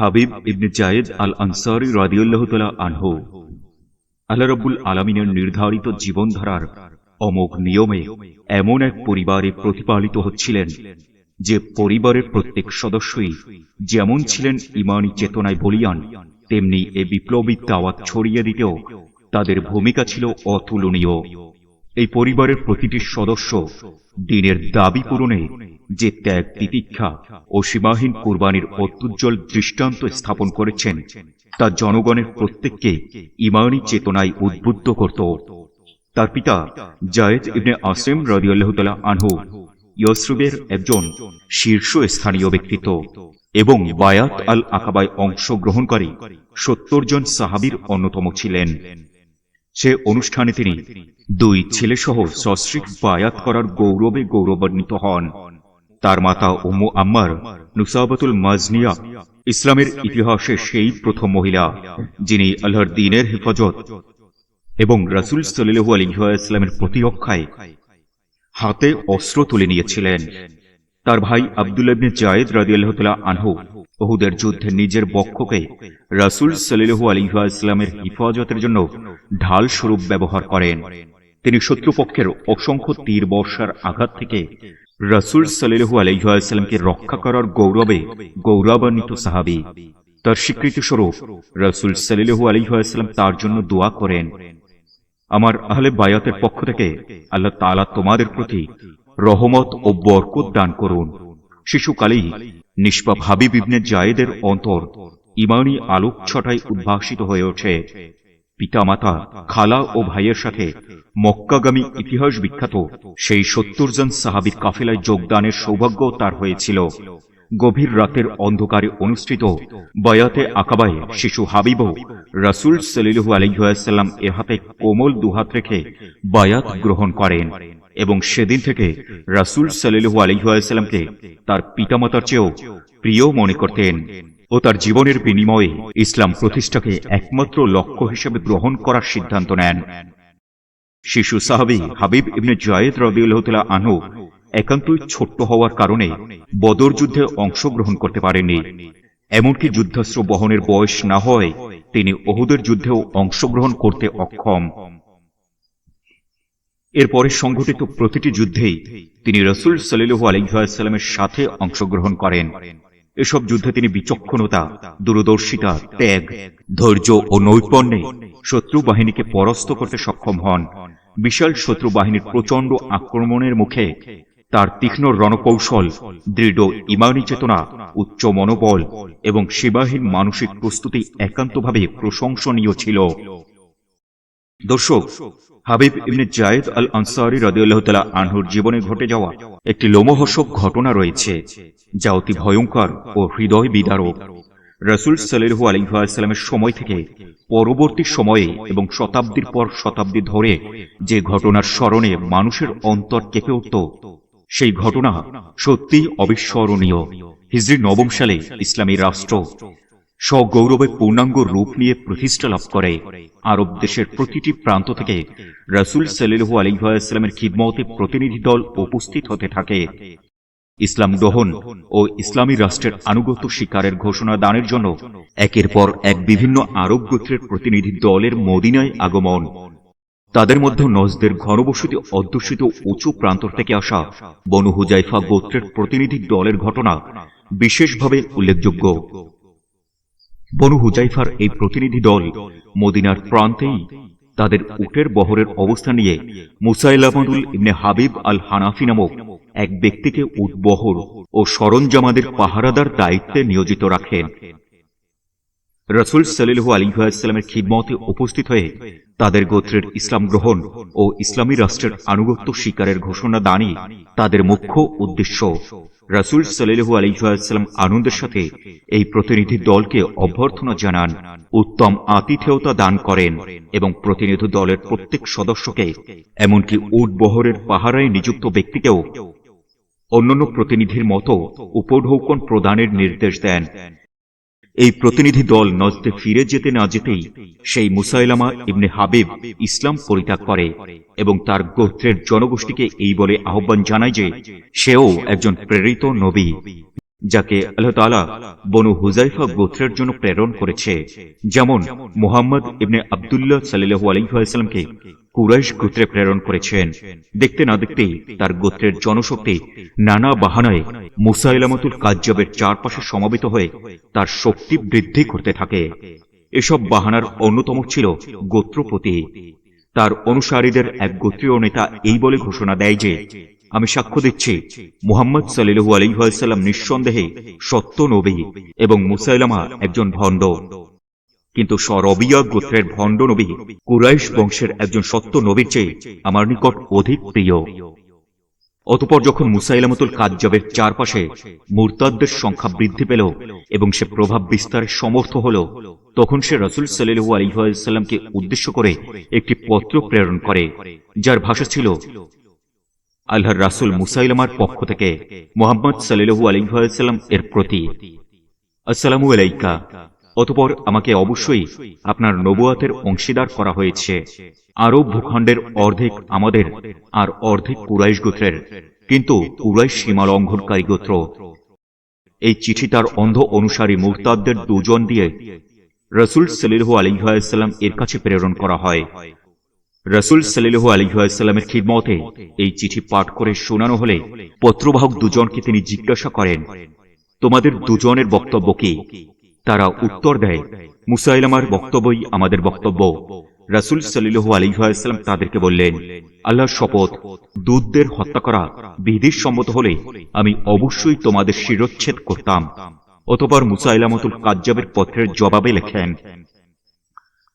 হাবিব ইবনে জায়েদ আল আনসারি রাদিউল্লাহ তালা আনহু। আল্লাহ রব্বুল আলমিনের নির্ধারিত জীবনধারার অমোঘ নিয়মে এমন এক পরিবারে প্রতিপালিত হচ্ছিলেন যে পরিবারের প্রত্যেক সদস্যই যেমন ছিলেন ইমানি চেতনায় বলিয়ান, তেমনি এ বিপ্লবী দাওয়াত ছড়িয়ে দিতেও তাদের ভূমিকা ছিল অতুলনীয়। এই পরিবারের প্রতিটি সদস্য দিনের দাবি পূরণে যে ত্যাগ, তিতিক্ষা ও সীমাহীন কোরবানির অত্যুজ্জ্বল দৃষ্টান্ত স্থাপন করেছেন, তা জনগণের প্রত্যেককে ইমানি চেতনায় উদ্বুদ্ধ করত। তার পিতা জায়েদ ইবনে আসেম রাদিয়াল্লাহু তাআলা আনহু ইয়সরুবের একজন শীর্ষ স্থানীয় ব্যক্তিত্ব এবং বায়াত আল আকাবায় অংশগ্রহণকারী সত্তর জন সাহাবীর অন্যতম ছিলেন। সে অনুষ্ঠানে তিনি দুই ছেলেসহ সস্ত্রিক বায়াত করার গৌরবে গৌরবান্বিত হন। তার মাতা উম্মু আম্মার নুসাবাতুল মাজনিয়া ইসলামের ইতিহাসে সেই প্রথম মহিলা, যিনি আল্লাহর দিনের হেফাজত এবং রাসুল সাল্লু আলিহাস্লামের প্রতিরক্ষায় হাতে অস্ত্র তুলে নিয়েছিলেন। তার ভাই আবদুল্লাহ ইবনে জায়েদ রাদিয়াল্লাহু তাআলা আনহু ওহুদের যুদ্ধে নিজের বক্ষকে রাসূল সাল্লাল্লাহু আলাইহি ওয়াসাল্লামের হিফাজতের জন্য ঢাল স্বরূপ ব্যবহার করেন। তিনি শত্রুপক্ষের অসংখ্য তীর বর্ষার আঘাত থেকে রাসূল সাল্লাল্লাহু আলাইহি ওয়াসাল্লামকে রক্ষা করার গৌরবে গৌরবান্বিত সাহাবী। তার স্বীকৃতি স্বরূপ রাসূল সাল্লাল্লাহু আলাইহি ওয়াসাল্লাম তার জন্য দোয়া করেন, আমার আহলে বায়াতের পক্ষ থেকে আল্লাহ তাআলা তোমাদের প্রতি রহমত ও বরকত দান করুন। শিশুকালেই নিষ্পাপ হাবিব ইবনে জায়েদের অন্তর ইমানি আলোক ছটায় উদ্ভাসিত হয়ে ওঠে। পিতামাতা, খালা ও ভাইয়ের সাথে মক্কাগামী ইতিহাস বিখ্যাত সেই সত্তর জন সাহাবির কাফেলায় যোগদানের সৌভাগ্য তার হয়েছিল। গভীর রাতের অন্ধকারে অনুষ্ঠিত বয়াতে আকাবায় শিশু হাবিব রাসুল সাল্লু আলহাসাল্লাম এ হাতে কোমল দুহাত রেখে বায়াত গ্রহণ করেন এবং সেদিন থেকে রাসুল সাল্লু আলহাসাল্লামকে তার পিতামাতার চেয়েও প্রিয় মনে করতেন ও তার জীবনের বিনিময়ে ইসলাম প্রতিষ্ঠাকে একমাত্র লক্ষ্য হিসেবে গ্রহণ করার সিদ্ধান্ত নেন। শিশু সাহাবি হাবিব ইবনে জায়েদ রবিউল্লাহ আনহু একান্তই ছোট্ট হওয়ার কারণে বদর যুদ্ধে অংশগ্রহণ করতে পারেননি। এমনকি যুদ্ধাস্ত্র বহনের বয়স না হয় তিনি ওহুদের যুদ্ধেও অংশগ্রহণ করতে অক্ষম। এরপরে সংঘটিত প্রতিটি যুদ্ধেই তিনি রসুল সাল্লু আলহামের সাথে অংশগ্রহণ করেন। এসব যুদ্ধে তিনি বিচক্ষণতা, দূরদর্শিতা, ত্যাগ, ধৈর্য ও নৈপুণ্যে শত্রু বাহিনীকে পরাস্ত করতে সক্ষম হন। বিশাল শত্রু বাহিনীর প্রচণ্ড আক্রমণের মুখে তার তীক্ষ্ণ রণকৌশল, দৃঢ় ইমানি চেতনা, উচ্চ মনোবল এবং সেবাহীন মানসিক প্রস্তুতি একান্তভাবে প্রশংসনীয় ছিল। দর্শক, হাবিব ইবনে জায়েদ আল আনসারি রাদিউল্লাহ তালা আনহুর জীবনে ঘটে যাওয়া একটি লোমহর্ষক ঘটনা রয়েছে, যা অতি ভয়ঙ্কর ও হৃদয় বিদারক। রসুল সাল্লু আলহামের সময় থেকে পরবর্তী সময়ে এবং শতাব্দীর পর শতাব্দী ধরে যে ঘটনার স্মরণে মানুষের অন্তর কেঁপে উঠত সেই ঘটনা সত্যিই অবিস্মরণীয়। হিজরি নবম সালে ইসলামী রাষ্ট্র সগৌরবে পূর্ণাঙ্গ রূপ নিয়ে প্রতিষ্ঠা লাভ করে। আরব দেশের প্রতিটি প্রান্ত থেকে রাসুল সাল্লু আলহামের খিদমতে প্রতিনিধি দল উপস্থিত হতে থাকে। ইসলাম গ্রহণ ও ইসলামী রাষ্ট্রের আনুগত্য শিকারের ঘোষণা দানের জন্য একের পর এক বিভিন্ন আরব গোত্রের প্রতিনিধি দলের মদিনায় আগমন। তাদের মধ্যে নজদের ঘনবসতি অধ্যুষিত উঁচু প্রান্তর থেকে আসা বনু হুজাইফা গোত্রের প্রতিনিধি দলের ঘটনা বিশেষভাবে উল্লেখযোগ্য। বনু হুজাইফার এই প্রতিনিধি দল মদিনার প্রান্তেই তাদের উটের বহরের অবস্থা নিয়ে মুসাইলামাদুল ইবনে হাবিব আল হানাফি নামক এক ব্যক্তিকে উটবহর ও সরঞ্জামাদের পাহারাদার দায়িত্বে নিয়োজিত রাখেন। রসুল সাল্লু আলিহাস্লামের খিদমতে উপস্থিত হয়ে তাদের গোত্রের ইসলাম গ্রহণ ও ইসলামী রাষ্ট্রের আনুগত্য স্বীকারের ঘোষণা দানই তাদের মুখ্য উদ্দেশ্য। রাসুল সাল্লু আলিহাস্লাম আনন্দের সাথে এই প্রতিনিধি দলকে অভ্যর্থনা জানান, উত্তম আতিথেয়তা দান করেন এবং প্রতিনিধি দলের প্রত্যেক সদস্যকে, এমনকি উট বহরের পাহারায় নিযুক্ত ব্যক্তিকেও অন্যান্য প্রতিনিধির মতো উপঢৌকন প্রদানের নির্দেশ দেন। এই প্রতিনিধি দল নজদে ফিরে যেতে না যেতেই সেই মুসাইলামা ইবনে হাবিব ইসলাম পরিত্যাগ করে এবং তার গোত্রের জনগোষ্ঠীকে এই বলে আহ্বান জানায় যে সেও একজন প্রেরিত নবী, যাকে আল্লাহ বনু হুজাইফা গোত্রের জন্য প্রেরণ করেছে। যেমন মোহাম্মদ ইবনে আব্দুল্লাহ সাল্লাল্লাহু আলাইহি ওয়াসাল্লামকে কুরাইশ গোত্রে প্রেরণ করেছেন। দেখতে না দেখতেই তার গোত্রের জনশক্তি নানা বাহানায় মুসাইলামতুল কাজ্জাবের চারপাশে সমাবেত হয়ে তার শক্তি বৃদ্ধি করতে থাকে। এসব বাহানার অন্যতম ছিল গোত্রপতি। তার অনুসারীদের এক গোত্রীয় নেতা এই বলে ঘোষণা দেয় যে, আমি সাক্ষ্য দিচ্ছি, মুহাম্মদ সাল্লু আলহাম নিঃসন্দেহে সত্য নবী এবং মুসাইলামা একজন ভণ্ড। কিন্তু সরবিয়া গোত্রের ভণ্ড নবী কুরাইশ বংশের একজন সত্য নবীর চেয়ে আমার নিকট অধিক প্রিয়। অতপর যখন মুসাইলামতুল কাজ্জাবের চারপাশে মুরতাদদের সংখ্যা বৃদ্ধি পেল এবং সে প্রভাব বিস্তারে সমর্থ হল, তখন সে রসুল সাল্লু আলহিহাল্লামকে উদ্দেশ্য করে একটি পত্র প্রেরণ করে, যার ভাষা ছিল, আল্লাহর রাসুল মুসাইলামার পক্ষ থেকে মোহাম্মদ সাল্লু আলহিহাল্লাম এর প্রতি, আসসালামু আলাইকা অতপর আমাকে অবশ্যই আপনার নবুয়াতের অংশীদার করা হয়েছে। আরব ভূখণ্ডের অর্ধেক আমাদের আর অর্ধেক কুরাইশ গোত্রের। কিন্তু কুরাইশ সীমা লঙ্ঘনকারী গোত্র, এই চিঠি তার অন্ধ অনুসারী মুরতাদদের দুজন দিয়ে রসুল সাল্লু আলিহাসাল্লাম এর কাছে প্রেরণ করা হয়। রসুল সাল্লু আলিহাসাল্লামের খিদমতে এই চিঠি পাঠ করে শোনানো হলে পত্রবাহক দুজনকে তিনি জিজ্ঞাসা করেন, তোমাদের দুজনের বক্তব্য কি? তারা উত্তর দেয় মুসাইলামার বক্তব্যই আমাদের বক্তব্য। রাসুল সাল্লু আলিহাস্লাম তাদেরকে বললেন আল্লাহর শপথ দুধদের হত্যা করা বিধির সম্মত হলে আমি অবশ্যই তোমাদের শিরচ্ছেদ করতাম। অতপর মুসাইলামতুল কাজ্জাবের পত্রের জবাবে লেখেন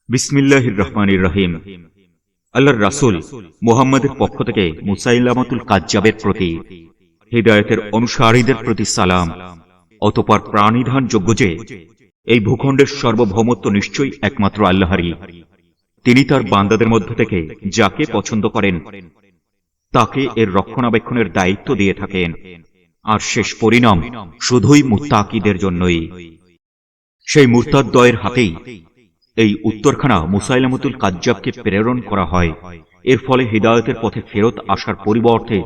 বিসমিল্লাহ রহমানির রহিম। আল্লাহর রাসুল মোহাম্মদের পক্ষ থেকে মুসাইলামতুল কাজ্জাবের প্রতি হৃদয়তের অনুসারীদের প্রতি সালাম। অতপর প্রাণিধান যোগ্য যে এই ভূখণ্ডের সার্বভৌমত্ব নিশ্চয়ই একমাত্র আল্লাহরই। তিনি তার বান্দাদের মধ্য থেকে যাকে পছন্দ করেন, তাকে এর রক্ষণাবেক্ষণের দায়িত্ব দিয়ে থাকেন। আর শেষ পরিণাম শুধুই মুত্তাকিদের জন্যই। সেই মুরতাদ্দয়ের হাতেই এই উত্তরখানা মুসাইলামতুল কাজ্জাবকে প্রেরণ করা হয়। এর ফলে হৃদায়তের পথে ফেরত আসার পরিবর্তে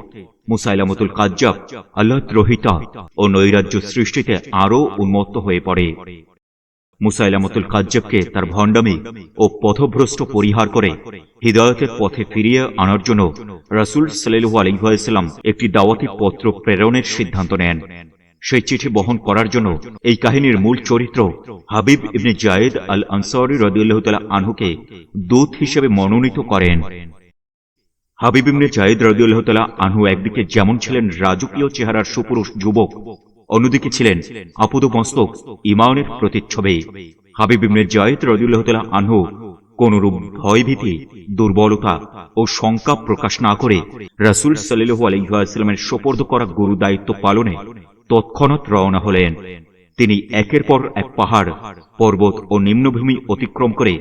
মুসাইলামতুল কাজ্জাব আল্লাহ দ্রোহিতা ও নৈরাজ্য সৃষ্টিতে আরও উন্মত্ত হয়ে পড়ে। মুসাইলামতুল কাজ্জাবকে তার ভণ্ডামি ও পথভ্রষ্ট পরিহার করে হৃদয়তের পথে ফিরিয়ে আনার জন্য রাসুল সাল্লু আলিহাস্লাম একটি দাওয়াতি পত্র প্রেরণের সিদ্ধান্ত নেন। সেই চিঠি বহন করার জন্য এই কাহিনীর মূল চরিত্র হাবিব ইবনে জায়েদ আল আনসারি রদিউল্লাহ তালা আনহুকে দূত হিসেবে মনোনীত করেন। হাবিব ইবনে জায়েদ রদিউল্লাহ তালা আনহু একদিকে যেমন ছিলেন রাজকীয় চেহারার সুপুরুষ যুবক অন্যদিকে ছিলেন আপদ মস্তক, ইমানের প্রতিচ্ছবে। হাবিব ইবনে জায়েদ রদিউল্লাহ তালা আনহু কোনরূপ ভয়ভীতি, দুর্বলতা ও শঙ্কা প্রকাশ না করে রাসুল সাল্লু আলহিহাস্লামের সোপর্দ করা গুরু দায়িত্ব পালনে তৎক্ষণাৎ রওনা হলেন। তিনি একের পর এক পাহাড়, পর্বত ও নিম্নভূমি অতিক্রম করে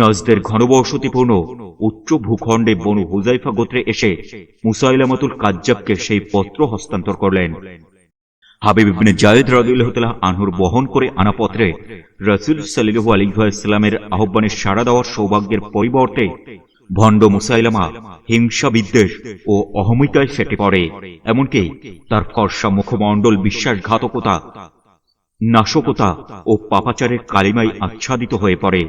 নজদের ঘনবসতিপূর্ণ উচ্চ ভূখণ্ডে বনু হুজাইফা গোত্রে এসে মুসাইলামতুল কাজ্জাবকে সেই পত্র হস্তান্তর করলেন। হাবিব ইবনে জায়েদ রাদিউল্লাহ আনহুর বহন করে আনা পত্রে রসুল সাল্লু আলিহাস্লামের আহ্বানে সাড়া দেওয়ার সৌভাগ্যের পরিবর্তে ভণ্ড মুসাইলামা হিংসা বিদ্বেষ ও অহমিকায় ফেটে পড়ে। এমনকি তার ফর্সা মুখমণ্ডল বিশ্বাসঘাতকতা, নাশকতা ও পাপাচারের কালিমাই আচ্ছাদিত হয়ে পড়ে।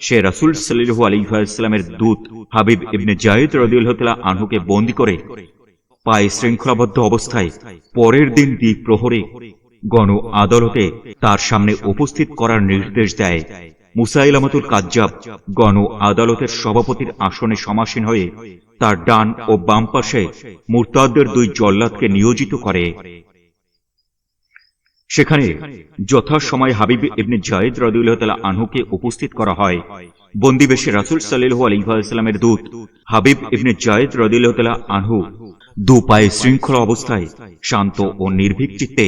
সে রাসুল সাল্লু আলিহাস্লামের দূত হাবিব ইবনে জায়েদ রদিউল্লাহ আনহুকে বন্দি করে পায়ে শৃঙ্খলাবদ্ধ অবস্থায় পরের দিন দ্বীপ প্রহরে গণ আদালতে তার সামনে উপস্থিত করার নির্দেশ দেয়। মুসাইলামতুল কাজ্জাব গণ আদালতের সভাপতির আসনে সমাসীন হয়ে তার ডান ও বাম পাশে মুরতাদের দুই জল্লাদকে নিয়োজিত করে। সেখানে যথাসময় হাবিব ইবনে জায়েদ রদুল্লাহ আনহুকে উপস্থিত করা হয়। বন্দিবেশে রাসুল সাল্লু আলিহাস্লামের দূত হাবিব ইবনে জায়েদ রদুল্লাহ আনহু দু পায়ে শৃঙ্খলা অবস্থায় শান্ত ও নির্ভীক চিত্তে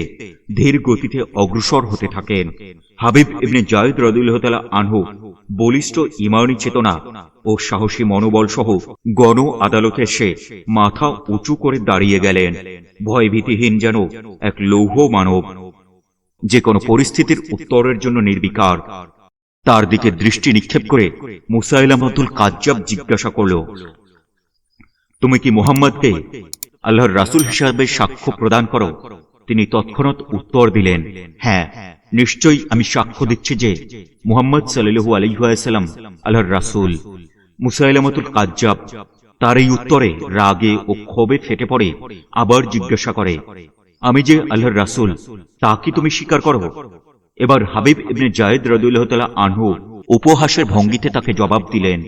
ধীর গতিতে অগ্রসর হতে থাকেন। হাবিব ইবনে জায়দ রদুল্লাহ আনহু বলিষ্ঠ ইমানি চেতনা ও সাহসী মনোবল সহ গণ আদালতে এসে মাথা উঁচু করে দাঁড়িয়ে গেলেন। ভয়ভীতিহীন যেন এক লৌহ মানব, যে কোনো পরিস্থিতির উত্তরের জন্য নির্বিকার। তার দিকে দৃষ্টি নিক্ষেপ করে মুসাইলামাতুল কাজ্জাব জিজ্ঞাসা করল তুমি কি মুহাম্মদকে আল্লাহর রাসুল হিসাবে সাক্ষ্য প্রদান করো? তিনি তৎক্ষণাৎ উত্তর দিলেন হ্যাঁ নিশ্চয়ই আমি সাক্ষ্য দিচ্ছি যে মুহাম্মদ সাল্লু আলহাম আল্লাহর রাসুল। মুসাইলামতুল কাজ্জাব তার এই উত্তরে রাগে ও ক্ষোভে ফেটে পড়ে আবার জিজ্ঞাসা করে, আমি যে আল্লাহর রাসুল, তা কি তুমি স্বীকার করো? এবার হাবিব ইবনে জায়েদ রদুল্লাহ তালা আনহু উপহাসের ভঙ্গিতে তাকে জবাব দিলেন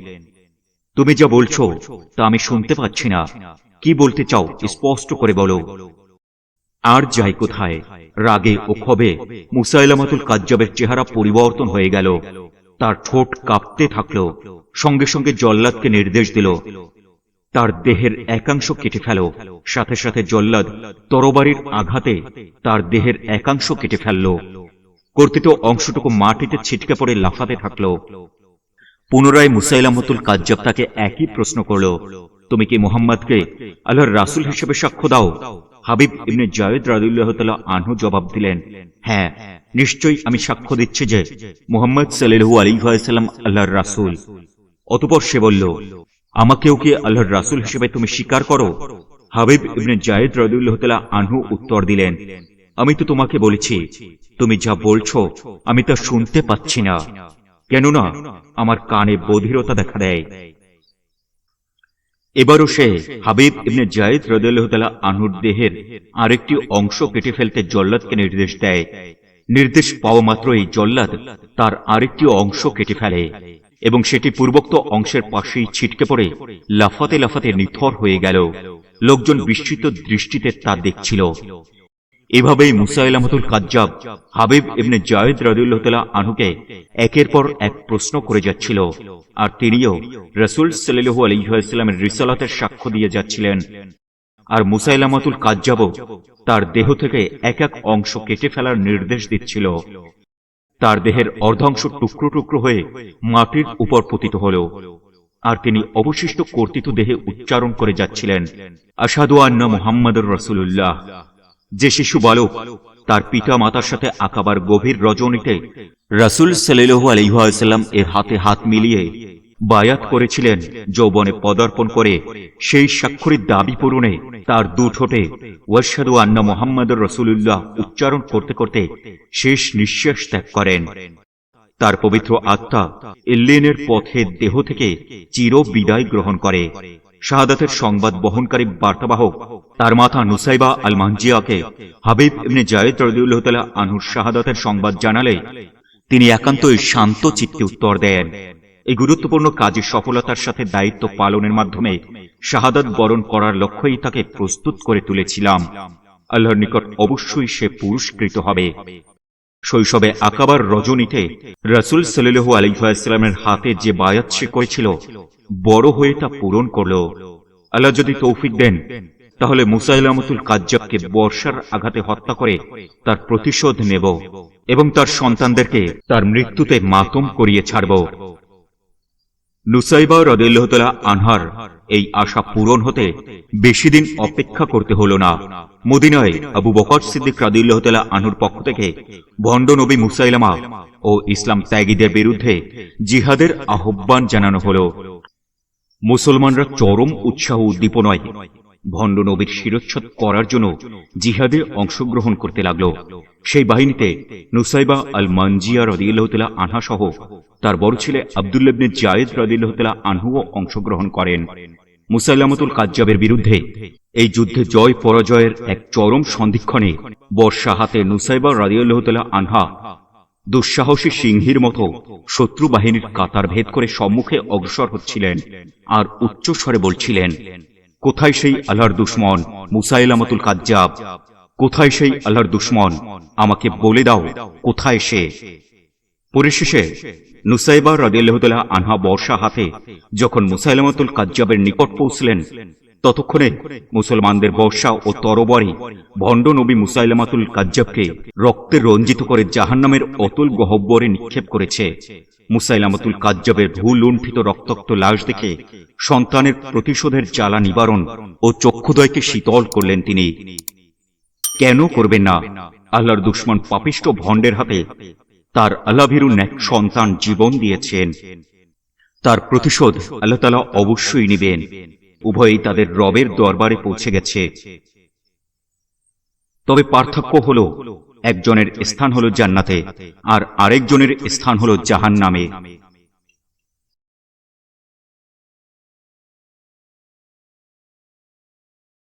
তুমি যা বলছো, তা আমি শুনতে পাচ্ছি না। কি বলতে চাও, স্পষ্ট করে বলো। আর যাই কোথায়, রাগে ও ক্ষোভে মুসাইলামাতুল কাজ্জাবের চেহারা পরিবর্তন হয়ে গেল। তার ঠোঁট কাঁপতে থাকল, সঙ্গে সঙ্গে জল্লাদকে নির্দেশ দিল। তার দেহের একাংশ কেটে ফেল, সাথে সাথে জল্লাদ তরবারির আঘাতে তার দেহের একাংশ কেটে ফেলল। কর্তিত অংশটুকু মাটিতে ছিটকে পড়ে লাফাতে থাকল। পুনরায় মুসাইলামতুল কাজ্জাব তাকে একই প্রশ্ন করল, তুমি কি মোহাম্মদকে আল্লাহর রাসুল হিসেবে সাক্ষ্য দাও? হাবিব ইবনে জায়েদ রাদুল্লাহ তালা আনহু জবাব দিলেন হ্যাঁ নিশ্চয়ই আমি সাক্ষ্য দিচ্ছি যে মোহাম্মদ আলী সাল্লাম আল্লাহর রাসুল। অতপর সে বলল, আমাকেও কি আল্লাহর রাসুল হিসেবে তুমি স্বীকার করো? হাবিব ইবনে জায়েদ রাদুল্লাহ তালা আনহু উত্তর দিলেন, আমি তো তোমাকে বলেছি, তুমি যা বলছো, আমি তা শুনতে পাচ্ছি না। কেননা আমার কানে বধিরতা দেখা দেয়। এবারও সে হাবিব ইবনে জায়েদ রদুল্লাহতালা আনহুর দেহের আরেকটি অংশ কেটে ফেলতে জল্লাদকে নির্দেশ দেয়। নির্দেশ পাওয়া মাত্রই জল্লাদ তার আরেকটি অংশ কেটে ফেলে এবং সেটি পূর্বোক্ত অংশের পাশেই ছিটকে পড়ে লাফাতে লাফাতে নিথর হয়ে গেল। লোকজন বিস্মিত দৃষ্টিতে তা দেখছিল। এভাবেই মুসাইলামতুল কাজ্জাব হাবিব ইবনে জায়েদ রাদিউল্লাহতালা আনহুকে একের পর এক প্রশ্ন করে যাচ্ছিল। আর তিনিও রসুল সাল্লু আলহিহাস্লামের রিসালাতের সাক্ষ্য দিয়ে যাচ্ছিলেন। আর মুসাইলামাতুল কাজ্জাবও তার দেহ থেকে এক এক অংশ কেটে ফেলার নির্দেশ দিচ্ছিল। তার দেহের অর্ধাংশ টুকরো টুকরো হয়ে মাটির উপর পতিত হল। আর তিনি অবশিষ্ট কর্তৃত দেহে উচ্চারণ করে যাচ্ছিলেন। আসাদু আন্না মোহাম্মদুর রসুল্লাহ যে শিশু বালক তার পিতা মাতার সাথে আঁকাবার গভীর রজনীতে রাসুল সাল্লু আলহাম এর হাতে হাত মিলিয়ে বায়াত করেছিলেন যৌবনে পদার্পণ করে। সেই স্বাক্ষরিত দাবি পূরণে তার দু ঠোঁটে ওয়াসাদু আন্না মোহাম্মদ রসুল্লাহ উচ্চারণ করতে করতে শেষ নিঃশ্বাস ত্যাগ করেন। তার পবিত্র আত্মা ইল্লিনের পথে দেহ থেকে চির বিদায় গ্রহণ করে। শাহাদাতের সংবাদ বহনকারী বার্তাবাহক তার মাথা নুসাইবা আল মানজিয়াকে হাবিব ইবনে জায়েদ রদিউল্লাহ তালা আনহুর শাহাদাতের সংবাদ জানালে তিনি একান্তই শান্ত চিত্তে উত্তর দেন। এই গুরুত্বপূর্ণ কাজে সফলতার সাথে দায়িত্ব পালনের মাধ্যমে শাহাদাত বরণ করার লক্ষ্যই তাকে প্রস্তুত করে তুলেছিলাম। আল্লাহর নিকট অবশ্যই সে পুরস্কৃত হবে। শৈশবে আকাবার রজনীতে রাসুল সাল্লু আলিফাইসলামের হাতে যে বায়াত সে করেছিল, বড় হয়ে তা পূরণ করল। আল্লাহ যদি তৌফিক দেন, তাহলে মুসাইলামতুল কাজ্জাবকে বর্ষার আঘাতে হত্যা করে তার প্রতিশোধ নেব এবং তার সন্তানদেরকে তার মৃত্যুতে মাতম করিয়ে ছাড়ব। নুসাইবা রদুল্লাহতলা আনহার এই আশা পূরণ হতে বেশি দিন অপেক্ষা করতে হল না। মদিনায়, আবু বকর সিদ্দিক রাদিল্লাহতলা আনহুর পক্ষ থেকে ভণ্ড নবী মুসাইলামা ও ইসলাম ত্যাগীদের বিরুদ্ধে জিহাদের আহ্বান জানানো হল। মুসলমানরা চরম উৎসাহ উদ্দীপনায় ভণ্ড নবীর শিরোচ্ছদ করার জন্য জিহাদে অংশগ্রহণ করতে লাগল। সেই বাহিনীতে নুসাইবা আল মানজিয়া রদিউল্লাহতালা আনহা সহ তার বড় ছেলে আবদুল্লাবনে জায়েদ রদিল্লাহতালা আনহুও অংশগ্রহণ করেন। মুসাইলামতুল কাজ্জাবের বিরুদ্ধে এই যুদ্ধে জয় পরাজয়ের এক চরম সন্ধিক্ষণে বর্ষা হাতে নুসাইবা রাদিউল্লাহতালা আনহা, দুঃসাহসী সিংহীর মতো শত্রু বাহিনীর কাতার ভেদ করে সম্মুখে অগ্রসর হচ্ছিলেন আর উচ্চস্বরে বলছিলেন, কোথায় সেই আল্লাহর দুশ্মন মুসাইলামতুল কাজ্জাব? কোথায় সেই আল্লাহর দুশ্মন? আমাকে বলে দাও, কোথায় সে? পরিশেষে নুসাইবা রদিয়াল্লাহতাল্লাহ আনহা বর্ষা হাতে যখন মুসাইলামতুল কাজ্জাবের নিকট পৌঁছলেন ততক্ষণে মুসলমানদের বর্ষা ও তরবারি ভণ্ড নবী মুসাইলামাতুল কাজ্জাবকে রক্তে রঞ্জিত করে জাহান্নামের অতুল গহব্বরে নিক্ষেপ করেছে। মুসাইলামাতুল কাজ্জাবের ভূলুণ্ঠিত রক্তাক্ত লাশ দেখে সন্তানের প্রতিশোধের জ্বালা নিবারণ ও চক্ষুদয়কে শীতল করলেন তিনি। কেন করবেন না? আল্লাহর দুশ্মন পাপিষ্ট ভণ্ডের হাতে তার আল্লাভীরু ন্যাক সন্তান জীবন দিয়েছেন। তার প্রতিশোধ আল্লাহ তালা অবশ্যই নেবেন। উভয়ই তাদের রবের দরবারে পৌঁছে গেছে। তবে পার্থক্য হল, একজনের স্থান হল জান্নাতে, আর আরেকজনের স্থান হল জাহান নামে